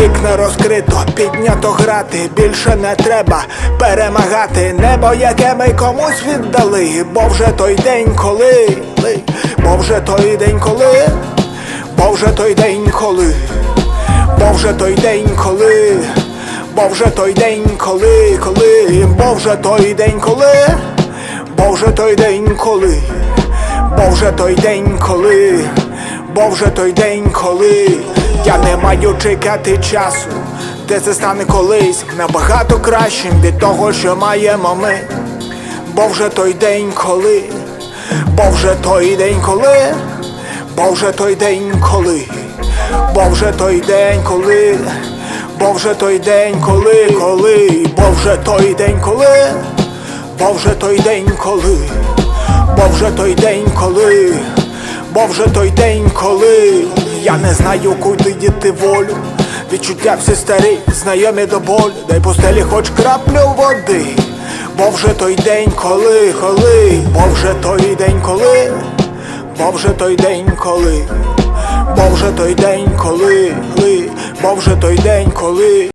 Вікна розкрито, піднято грати, більше не треба перемагати. Небо, яке ми комусь віддали, бо вже той день, коли, бо вже той день, коли, бо вже той день, коли, бо вже той день, коли, бо вже той день, коли, коли, бо вже той день, коли, бо вже той день, коли, бо вже той день, коли, бо вже той день, коли маю чекати часу, де це стане колись набагато кращим від того, що маємо ми. Бо вже той день, коли, бо вже той день, коли, бо вже той день, коли, бо вже той день, коли, бо вже той день, коли, коли, бо вже той день, коли, бо вже той день, коли, бо вже той день, коли, бо вже той день, коли я не знаю, куди діти волю. Відчуття всі старі, знайомі до болю, дай постелі хоч краплю води. Бо вже той день, коли, коли, бо вже той день, коли, бо вже той день, коли, бо вже той день, коли, бо вже той день, коли.